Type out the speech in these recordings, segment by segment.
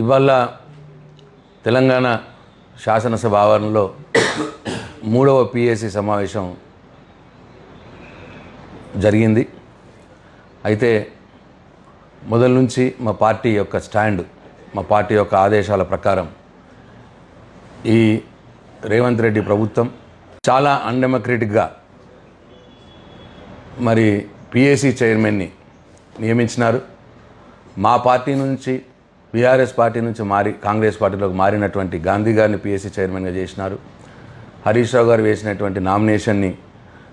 ఇవాళ తెలంగాణ శాసనసభ ఆవరణలో మూడవ పిఎస్సి సమావేశం జరిగింది. అయితే మొదల నుంచి మా పార్టీ యొక్క స్టాండ్ మా పార్టీ యొక్క ఆదేశాల ప్రకారం ఈ రేవంత్ రెడ్డి ప్రభుత్వం చాలా అన్డెమోక్రటిక్గా మరి పిఏసీ చైర్మన్ని నియమించినారు. మా పార్టీ నుంచి బీఆర్ఎస్ పార్టీ నుంచి మారి కాంగ్రెస్ పార్టీలోకి మారినటువంటి గాంధీ గారిని పిఎస్సీ చైర్మన్గా చేసినారు. హరీష్ రావు గారు వేసినటువంటి నామినేషన్ని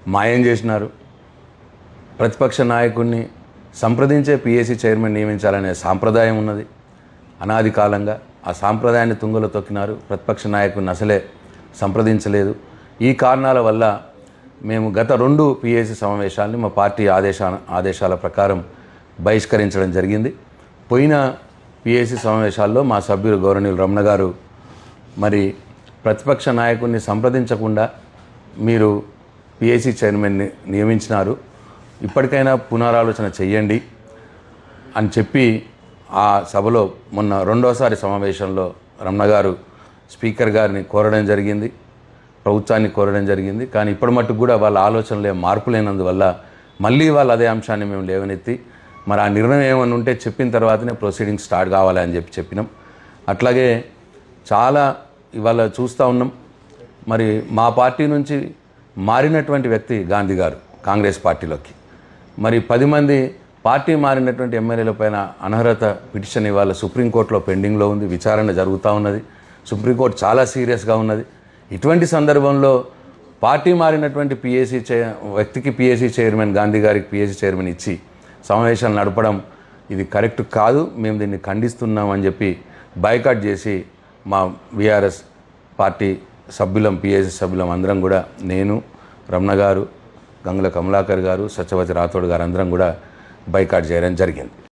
మాయం చేసినారు. ప్రతిపక్ష నాయకుడిని సంప్రదించే పిఎస్సీ చైర్మన్ నియమించాలనే సాంప్రదాయం ఉన్నది. అనాది కాలంగా ఆ సాంప్రదాయాన్ని తుంగలో తొక్కినారు. ప్రతిపక్ష నాయకుడిని అసలే సంప్రదించలేదు. ఈ కారణాల వల్ల మేము గత రెండు పిఎస్సీ సమావేశాలని మా పార్టీ ఆదేశ ఆదేశాల ప్రకారం బహిష్కరించడం జరిగింది. పోయిన పిఎస్సి సమావేశాల్లో మా సభ్యులు గౌరవనీయులు రమణ గారు మరి ప్రతిపక్ష నాయకుడిని సంప్రదించకుండా మీరు పిఎస్సి చైర్మన్ని నియమించినారు. ఇప్పటికైనా పునరాలోచన చెయ్యండి అని చెప్పి ఆ సభలో మొన్న రెండోసారి సమావేశంలో రమణ గారు స్పీకర్ గారిని కోరడం జరిగింది ప్రభుత్వాన్ని కోరడం జరిగింది. కానీ ఇప్పటి మట్టుకు కూడా వాళ్ళ ఆలోచనలో ఏం మార్పు లేనందువల్ల మళ్ళీ వాళ్ళు అదే అంశాన్ని మేము లేవనెత్తి మరి ఆ నిర్ణయం ఏమన్నా ఉంటే చెప్పిన తర్వాతనే ప్రొసీడింగ్ స్టార్ట్ కావాలి అని చెప్పి చెప్పినాం. అట్లాగే చాలా ఇవాళ చూస్తూ ఉన్నాం. మరి మా పార్టీ నుంచి మారినటువంటి వ్యక్తి గాంధీ గారు కాంగ్రెస్ పార్టీలోకి. మరి పది మంది పార్టీ మారినటువంటి ఎమ్మెల్యేల పైన అనర్హత పిటిషన్ ఇవాళ సుప్రీంకోర్టులో పెండింగ్లో ఉంది. విచారణ జరుగుతూ ఉన్నది. సుప్రీంకోర్టు చాలా సీరియస్గా ఉన్నది. ఇటువంటి సందర్భంలో పార్టీ మారినటువంటి పిఎస్సీ చే వ్యక్తికి పిఎస్సీ చైర్మన్ గాంధీ గారికి పిఏసీ చైర్మన్ ఇచ్చి సమావేశాలు నడపడం ఇది కరెక్ట్ కాదు మేము దీన్ని ఖండిస్తున్నాం అని చెప్పి బైకాట్ చేసి మా బీఆర్ఎస్ పార్టీ సభ్యులం పిఏసీ సభ్యులం అందరం కూడా నేను రమణ గారు గంగుల కమలాకర్ గారు సత్యవతి రాథోడ్ గారు అందరం కూడా బైకాట్ చేయడం జరిగింది.